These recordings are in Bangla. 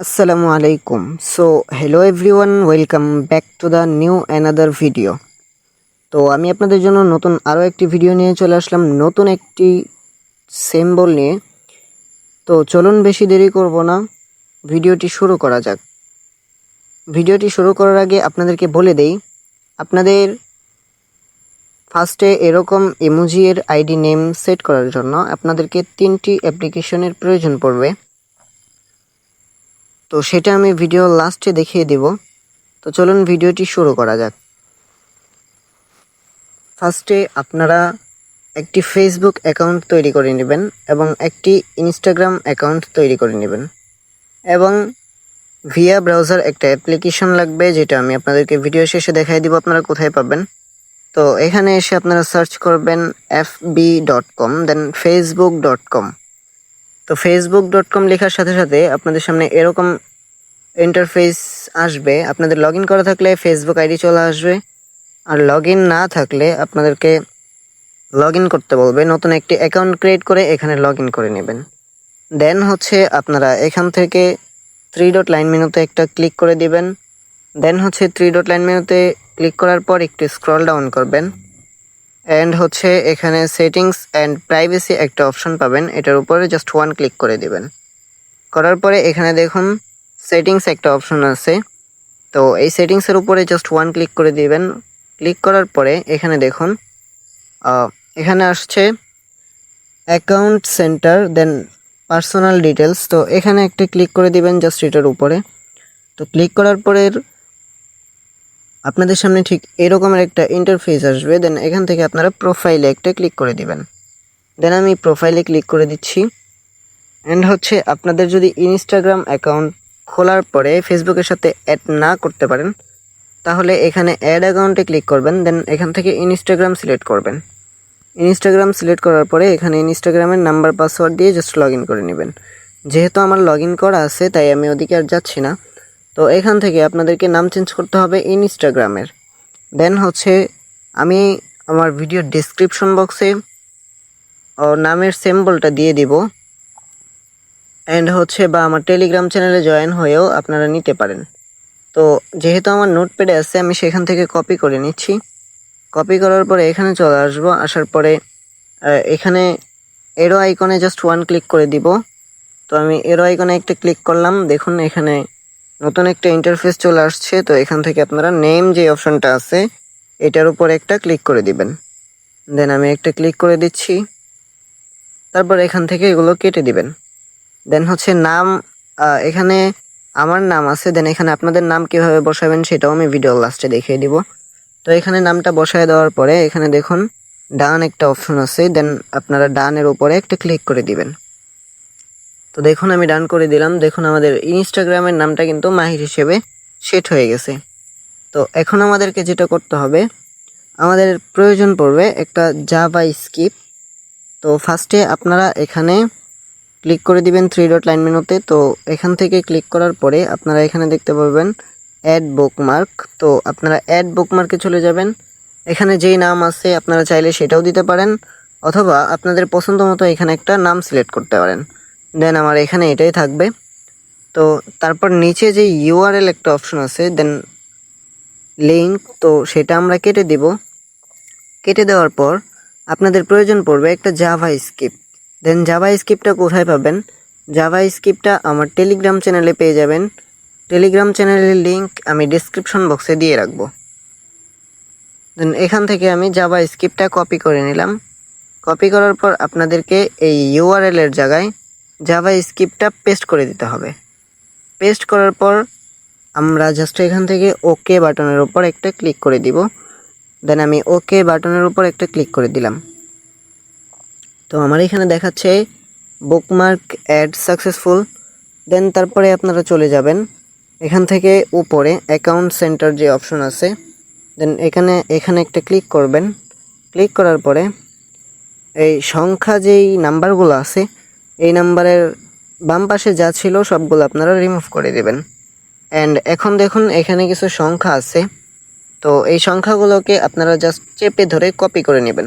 আসসালামু আলাইকুম so hello everyone welcome back to the new another video তো আমি আপনাদের জন্য নতুন আরও একটি ভিডিও নিয়ে চলে আসলাম, নতুন একটি সিম্বল নিয়ে। তো চলুন বেশি দেরি করব না ভিডিওটি শুরু করা যাক। ভিডিওটি শুরু করার আগে আপনাদেরকে বলে দেই, আপনাদের ফার্স্টে এরকম ইমোজি এর আইডি নেম সেট করার জন্য আপনাদেরকে তিনটি অ্যাপ্লিকেশনের প্রয়োজন পড়বে। তো সেটা আমি ভিডিও লাস্টে দেখিয়ে দেব। তো চলুন ভিডিওটি শুরু করা যাক। ফার্স্টে আপনারা একটি ফেসবুক অ্যাকাউন্ট তৈরি করে নেবেন এবং একটি ইনস্টাগ্রাম অ্যাকাউন্ট তৈরি করে নেবেন। এবং ভিয়া ব্রাউজার একটা অ্যাপ্লিকেশন লাগবে যেটা আমি আপনাদেরকে ভিডিও শেষে দেখাই দিব আপনারা কোথায় পাবেন। তো এখানে এসে আপনারা সার্চ করবেন F B dot com then Facebook dot com তো ফেসবুক ডট কম লেখার সাথে সাথে আপনাদের সামনে এরকম ইন্টারফেস আসবে। আপনাদের লগ ইন করা থাকলে ফেসবুক আইডি চলে আসবে। আর লগ ইন না থাকলে আপনাদেরকে লগ ইন করতে বলবে। নতুন একটি অ্যাকাউন্ট ক্রিয়েট করে এখানে লগ ইন করে নেবেন। দেন হচ্ছে আপনারা এখান থেকে থ্রি ডট লাইন মেনুতে একটা ক্লিক করে দিবেন। দেন হচ্ছে থ্রি ডট লাইন মেনুতে ক্লিক করার পর একটু স্ক্রল ডাউন করবেন। অ্যান্ড হচ্ছে এখানে সেটিংস অ্যান্ড প্রাইভেসি একটা অপশন পাবেন। এটার উপরে জাস্ট ওয়ান ক্লিক করে দিবেন। করার পরে এখানে দেখুন সেটিংস একটা অপশন আছে। তো এই সেটিংসের উপরে জাস্ট ওয়ান ক্লিক করে দিবেন। ক্লিক করার পরে এখানে দেখুন এখানে আসছে account centre then personal details তো এখানে একটা ক্লিক করে দিবেন জাস্ট এটার উপরে। তো ক্লিক করার পরে আপনাদের সামনে ঠিক এরকমের একটা ইন্টারফেস আসবে দেন এখান থেকে আপনারা প্রোফাইলে একটা ক্লিক করে দিবেন। দেন আমি প্রোফাইলে ক্লিক করে দিচ্ছি। অ্যান্ড হচ্ছে আপনাদের যদি ইনস্টাগ্রাম অ্যাকাউন্ট খোলার পরে ফেসবুকের সাথে অ্যাড না করতে পারেন, তাহলে এখানে অ্যাড অ্যাকাউন্টে ক্লিক করবেন দেন এখান থেকে ইনস্টাগ্রাম সিলেক্ট করবেন। ইনস্টাগ্রাম সিলেক্ট করার পরে এখানে ইনস্টাগ্রামের নাম্বার পাসওয়ার্ড দিয়ে জাস্ট লগ করে নেবেন। যেহেতু আমার লগ করা আছে, তাই আমি ওদিকে আর যাচ্ছি না। তো এখান থেকে আপনাদেরকে নাম চেঞ্জ করতে হবে ইনস্টাগ্রামের দেন হচ্ছে আমি আমার ভিডিও ডিসক্রিপশন বক্সে নামের সিম্বলটা দিয়ে দিব। অ্যান্ড হচ্ছে বা আমার টেলিগ্রাম চ্যানেলে জয়েন হয়েও আপনারা নিতে পারেন। তো যেহেতু আমার নোটপ্যাডে আছে, আমি সেখান থেকে কপি করে নিচ্ছি। কপি করার পরে এখানে চলে আসব। আসার পরে এখানে এরো আইকনে জাস্ট ওয়ান ক্লিক করে দিব। তো আমি এরো আইকনে একটা ক্লিক করলাম। দেখুন এখানে নতুন একটা ইন্টারফেস চলে আসছে, তো এখান থেকে আপনারা নেম যে অপশনটা আছে, এটার উপর একটা ক্লিক করে দিবেন। দেন আমি একটা ক্লিক করে দিচ্ছি। তারপর এখান থেকে এগুলো কেটে দিবেন। দেন হচ্ছে নাম এখানে আমার নাম আছে দেন এখানে আপনাদের নাম কীভাবে বসাবেন সেটাও আমি ভিডিও লাস্টে দেখিয়ে দিব। তো এখানে নামটা বসায় দেওয়ার পরে এখানে দেখুন, ডান একটা অপশন আছে দেন আপনারা ডানের উপরে একটা ক্লিক করে দিবেন। তো দেখুন, আমি ডান করে দিলাম। দেখুন, আমাদের ইনস্টাগ্রামের নামটা কিন্তু মাহির হিসেবে সেট হয়ে গেছে। তো এখন আমাদেরকে যেটা করতে হবে, আমাদের প্রয়োজন পড়বে একটা জাভা স্কিপ তো ফার্স্টে আপনারা এখানে ক্লিক করে দিবেন থ্রি ডট লাইন মেনুতে। তো এখান থেকে ক্লিক করার পরে আপনারা এখানে দেখতে পাবেন অ্যাড বুকমার্ক তো আপনারা অ্যাড বুকমার্কে চলে যাবেন। এখানে যেই নাম আছে, আপনারা চাইলে সেটাও দিতে পারেন। অথবা আপনাদের পছন্দ মতো এখানে একটা নাম সিলেক্ট করতে পারেন। দেন আমার এখানে এটাই থাকবে। তো তারপর নিচে যে ইউআরএল একটা অপশন আছে দেন লিঙ্ক তো সেটা আমরা কেটে দিব। কেটে দেওয়ার পর আপনাদের প্রয়োজন পড়বে একটা জাভা স্কিপ দেন জাভা স্কিপটা কোথায় পাবেন? জাভা স্কিপটা আমার টেলিগ্রাম চ্যানেলে পেয়ে যাবেন। টেলিগ্রাম চ্যানেলের লিঙ্ক আমি ডিসক্রিপশন বক্সে দিয়ে রাখব। দেন এখান থেকে আমি জাভা স্কিপটা কপি করে নিলাম। কপি করার পর আপনাদেরকে এই ইউআরএল এর জায়গায় জাভা স্কিপটা পেস্ট করে দিতে হবে। পেস্ট করার পর আমরা জাস্ট এখান থেকে ওকে বাটনের উপর একটা ক্লিক করে দিব। দেন আমি ওকে বাটনের উপর একটা ক্লিক করে দিলাম। তো আমার এখানে দেখাচ্ছে বুকমার্ক অ্যাড সাকসেসফুল দেন তারপরে আপনারা চলে যাবেন। এখান থেকে উপরে অ্যাকাউন্ট সেন্টার যে অপশন আছে দেন এখানে এখানে একটা ক্লিক করবেন। ক্লিক করার পরে এই সংখ্যা যেই নাম্বারগুলো আছে এই নাম্বারের বাম পাশে যা ছিল সবগুলো আপনারা রিমুভ করে দেবেন। অ্যান্ড এখন দেখুন, এখানে কিছু সংখ্যা আছে। তো এই সংখ্যাগুলোকে আপনারা জাস্ট চেপে ধরে কপি করে নেবেন।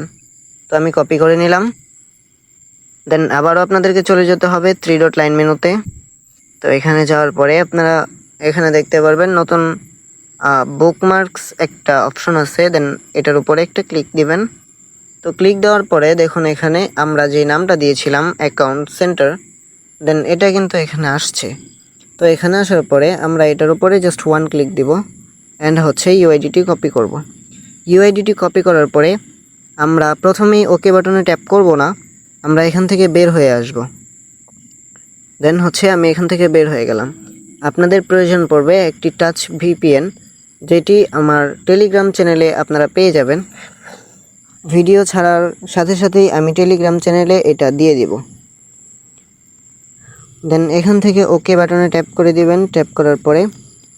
তো আমি কপি করে নিলাম। দেন আবারও আপনাদেরকে চলে যেতে হবে থ্রি ডট লাইন মেনুতে। তো এখানে যাওয়ার পরে আপনারা এখানে দেখতে পারবেন নতুন বুকমার্কস একটা অপশন আছে। দেন এটার উপরে একটা ক্লিক দিবেন। তো ক্লিক দেওয়ার পরে দেখুন এখানে আমরা যে নামটা দিয়েছিলাম অ্যাকাউন্ট সেন্টার দেন এটা কিন্তু এখানে আসছে। তো এখানে আসার পরে আমরা এটার উপরে জাস্ট ওয়ান ক্লিক দিব অ্যান্ড হচ্ছে ইউআইডিটি কপি করব। ইউআইডিটি কপি করার পরে আমরা প্রথমেই ওকে বাটনে ট্যাপ করব না, আমরা এখান থেকে বের হয়ে আসব। দেন হচ্ছে আমি এখান থেকে বের হয়ে গেলাম। আপনাদের প্রয়োজন পড়বে একটি টাচ ভিপিএন যেটি আমার টেলিগ্রাম চ্যানেলে আপনারা পেয়ে যাবেন। ভিডিও ছাড়ার সাথে সাথেই আমি টেলিগ্রাম চ্যানেলে এটা দিয়ে দিব। দেন এখান থেকে ওকে বাটনে ট্যাপ করে দিবেন। ট্যাপ করার পরে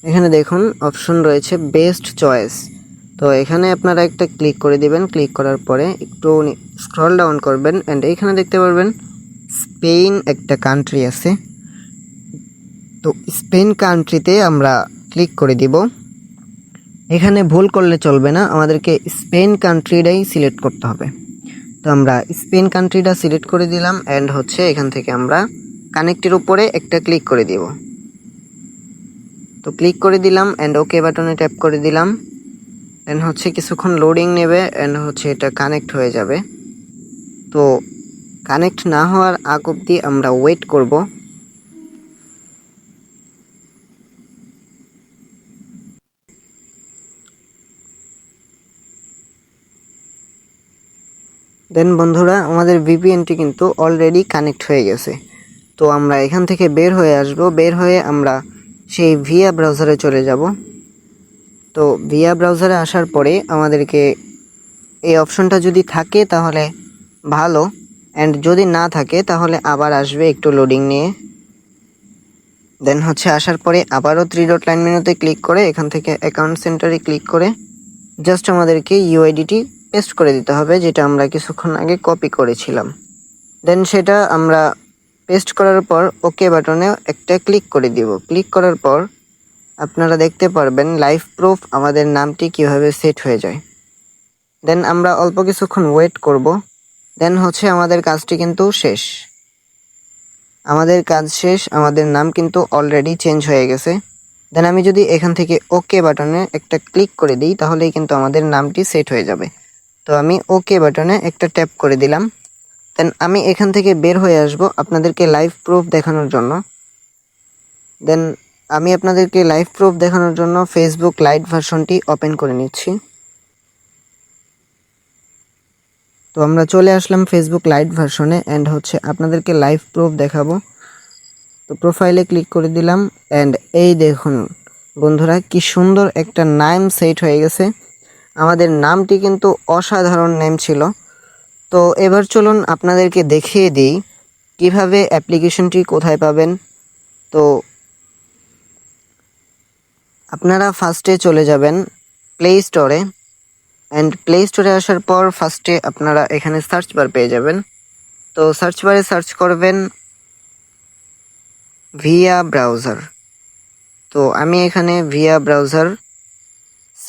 এখানে দেখুন অপশন রয়েছে বেস্ট চয়েস তো এখানে আপনারা একটা ক্লিক করে দিবেন। ক্লিক করার পরে একটু স্ক্রল ডাউন করবেন অ্যান্ড এখানে দেখতে পারবেন স্পেন একটা কান্ট্রি আছে। তো স্পেন কান্ট্রিতে আমরা ক্লিক করে দিব। এখানে ভুল করলে চলবে না। আমাদেরকে স্পেন কান্ট্রিটাই সিলেক্ট করতে হবে। তো আমরা স্পেন কান্ট্রিটা সিলেক্ট করে দিলাম অ্যান্ড হচ্ছে এখান থেকে আমরা কানেক্টের উপরে একটা ক্লিক করে দিব। তো ক্লিক করে দিলাম অ্যান্ড ওকে বাটনে ট্যাপ করে দিলাম। অ্যান্ড হচ্ছে কিছুক্ষণ লোডিং নেবে অ্যান্ড হচ্ছে এটা কানেক্ট হয়ে যাবে। তো কানেক্ট না হওয়ার আগ অবধি আমরা ওয়েট করব। দেন বন্ধুরা, আমাদের ভিপিএনটি কিন্তু অলরেডি কানেক্ট হয়ে গেছে। তো আমরা এখান থেকে বের হয়ে আসব। বের হয়ে আমরা সেই ভিয়া ব্রাউজারে চলে যাব। তো ভিয়া ব্রাউজারে আসার পরে আমাদেরকে এই অপশনটা যদি থাকে তাহলে ভালো। অ্যান্ড যদি না থাকে তাহলে আবার আসবে একটু লোডিং নিয়ে। দেন হচ্ছে আসার পরে আবারও থ্রি ডট লাইন মেনুতে ক্লিক করে এখান থেকে অ্যাকাউন্ট সেন্টারে ক্লিক করে জাস্ট আমাদেরকে ইউআইডিটি পেস্ট করে দিতে হবে, যেটা আমরা কিছুক্ষণ আগে কপি করেছিলাম। দেন সেটা আমরা পেস্ট করার পর ওকে বাটনে একটা ক্লিক করে দিব। ক্লিক করার পর আপনারা দেখতে পারবেন লাইভ প্রুফ আমাদের নামটি কীভাবে সেট হয়ে যায়। দেন আমরা অল্প কিছুক্ষণ ওয়েট করব। দেন হচ্ছে আমাদের কাজটি কিন্তু শেষ। আমাদের কাজ শেষ, আমাদের নাম কিন্তু অলরেডি চেঞ্জ হয়ে গেছে। দেন আমি যদি এখান থেকে ওকে বাটনে একটা ক্লিক করে দিই, তাহলেই কিন্তু আমাদের নামটি সেট হয়ে যাবে। তো আমি ওকে বাটনে একটা ট্যাপ করে দিলাম। দেন আমি এখান থেকে বের হয়ে আসব আপনাদেরকে লাইভ প্রুফ দেখানোর জন্য। দেন আমি আপনাদেরকে লাইভ প্রুফ দেখানোর জন্য ফেসবুক লাইট ভার্সনটি ওপেন করে নিচ্ছি। তো আমরা চলে আসলাম ফেসবুক লাইট ভার্সনে অ্যান্ড হচ্ছে আপনাদেরকে লাইভ প্রুফ দেখাবো। তো প্রোফাইলে ক্লিক করে দিলাম অ্যান্ড এই দেখুন বন্ধুরা কি সুন্দর একটা নাম সেট হয়ে গেছে। আমাদের নামটি কিন্তু অসাধারণ নেম ছিল। তো এবার চলুন আপনাদেরকে দেখিয়ে দিই কীভাবে অ্যাপ্লিকেশনটি কোথায় পাবেন। তো আপনারা ফার্স্টে চলে যাবেন প্লে স্টোরে। অ্যান্ড প্লে স্টোরে আসার পর ফার্স্টে আপনারা এখানে সার্চ বার পেয়ে যাবেন। তো সার্চ বারে সার্চ করবেন ভিয়া ব্রাউজার। তো আমি এখানে ভিয়া ব্রাউজার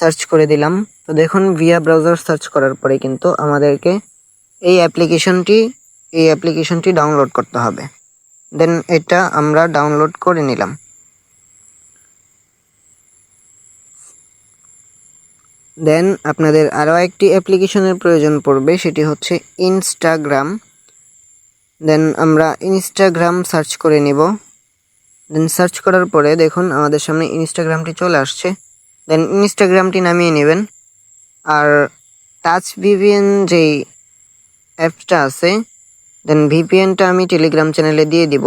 সার্চ করে দিলাম। তো দেখুন ভিয়া ব্রাউজার সার্চ করার পরে কিন্তু আমাদেরকে এই অ্যাপ্লিকেশনটি এই অ্যাপ্লিকেশনটি ডাউনলোড করতে হবে। দেন এটা আমরা ডাউনলোড করে নিলাম। দেন আপনাদের আরও একটি অ্যাপ্লিকেশনের প্রয়োজন পড়বে, সেটি হচ্ছে ইনস্টাগ্রাম দেন আমরা ইনস্টাগ্রাম সার্চ করে নিব। দেন সার্চ করার পরে দেখুন, আমাদের সামনে ইনস্টাগ্রামটি চলে আসছে। দেন ইনস্টাগ্রামটি নামিয়ে নেবেন। আর টাচ ভিপিএন যেই অ্যাপসটা আছে দেন ভিপিএনটা আমি টেলিগ্রাম চ্যানেলে দিয়ে দিব।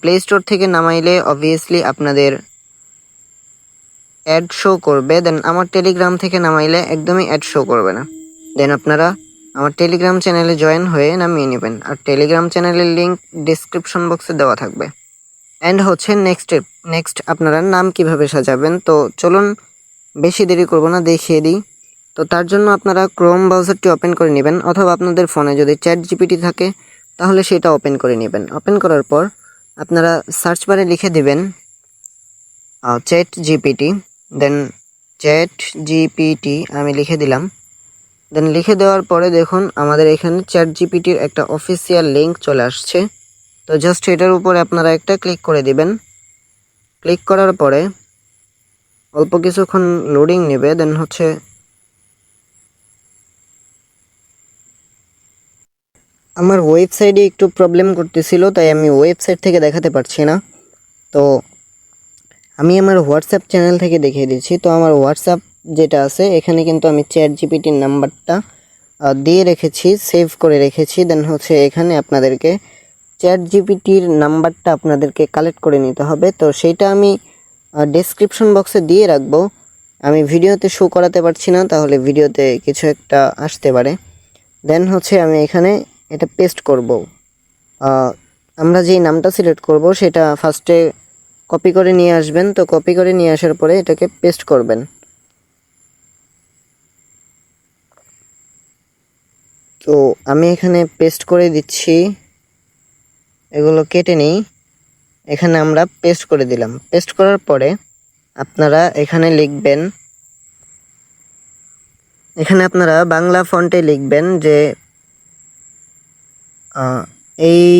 প্লে স্টোর থেকে নামাইলে অবভিয়াসলি আপনাদের অ্যাড শো করবে। দেন আমার টেলিগ্রাম থেকে নামাইলে একদমই অ্যাড শো করবে না। দেন আপনারা আমার টেলিগ্রাম চ্যানেলে জয়েন হয়ে নামিয়ে নেবেন। আর টেলিগ্রাম চ্যানেলের লিঙ্ক ডিসক্রিপশন বক্সে দেওয়া থাকবে। অ্যান্ড হচ্ছে নেক্সট নেক্সট আপনারা নাম কীভাবে সাজাবেন? তো চলুন বেশি দেরি করব না, দেখিয়ে দিই। তো তার জন্য আপনারা ক্রোম ব্রাউজারটি ওপেন করে নেবেন, অথবা আপনাদের ফোনে যদি চ্যাট জিপিটি থাকে, তাহলে সেটা ওপেন করে নেবেন। ওপেন করার পর আপনারা সার্চ বারে লিখে দিবেন chat GPT then chat GPT আমি লিখে দিলাম। দেন লিখে দেওয়ার পরে দেখুন, আমাদের এখানে চ্যাট জিপিটির একটা অফিসিয়াল লিঙ্ক চলে আসছে। তো জাস্ট এটার উপরে আপনারা একটা ক্লিক করে দিবেন। ক্লিক করার পরে অল্প কিছুক্ষণ লোডিং নেবে দেন হচ্ছে আমার ওয়েবসাইটে একটু প্রবলেম করতেছিল, তাই আমি ওয়েবসাইট থেকে দেখাতে পারছি না। তো আমি আমার হোয়াটসঅ্যাপ চ্যানেল থেকে দেখিয়ে দিচ্ছি। তো আমার হোয়াটসঅ্যাপ যেটা আছে, এখানে কিন্তু আমি চ্যাট জিপিটির নাম্বারটা দিয়ে রেখেছি সেভ করে রেখেছি। দেন হচ্ছে এখানে আপনাদেরকে চ্যাট জিপিটির নাম্বারটা আপনাদেরকে কালেক্ট করে নিতে হবে। তো সেইটা আমি ডেসক্রিপশন বক্সে দিয়ে রাখব। আমি ভিডিওতে শো করাতে পারছি না, তাহলে ভিডিওতে কিছু একটা আসতে পারে। দেন হচ্ছে আমি এখানে এটা পেস্ট করব। আমরা যেই নামটা সিলেক্ট করব, সেটা ফার্স্টে কপি করে নিয়ে আসবেন। তো কপি করে নিয়ে আসার পরে এটাকে পেস্ট করবেন। তো আমি এখানে পেস্ট করে দিচ্ছি। এগুলো কেটে নিই। এখানে আমরা পেস্ট করে দিলাম। পেস্ট করার পরে আপনারা এখানে লিখবেন, এখানে আপনারা বাংলা ফন্টে লিখবেন যে এই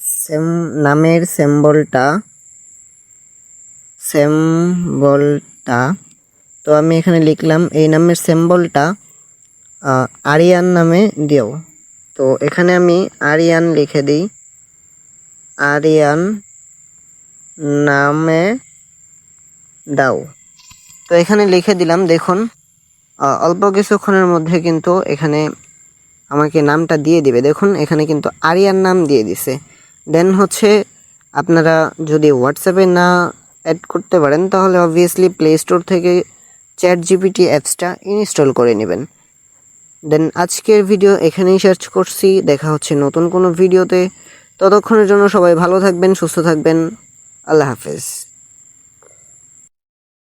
সেম নামের সিম্বলটা সেম্বলটা তো আমি এখানে লিখলাম, এই নামের সিম্বলটা আরিয়ান নামে দিও তো এখানে আমি আরিয়ান লিখে দিই। আরিয়ান নামে দাও। তো এখানে লিখে দিলাম, দেখুন অল্প কিছুক্ষণের মধ্যে কিন্তু এখানে আমাকে নামটা দিয়ে দিবে। দেখুন, এখানে কিন্তু আরিয়ান নাম দিয়ে দিছে। দেন হচ্ছে আপনারা যদি হোয়াটসঅ্যাপে না অ্যাড করতে পারেন, তাহলে অবভিয়াসলি প্লে স্টোর থেকে চ্যাট জিপিটি অ্যাপসটা ইনস্টল করে নেবেন। দেন আজকের ভিডিও এখানেই সার্চ করছি। দেখা হচ্ছে নতুন কোনো ভিডিওতে ততক্ষণের জন্য সবাই ভালো থাকবেন, সুস্থ থাকবেন। আল্লাহ হাফেজ।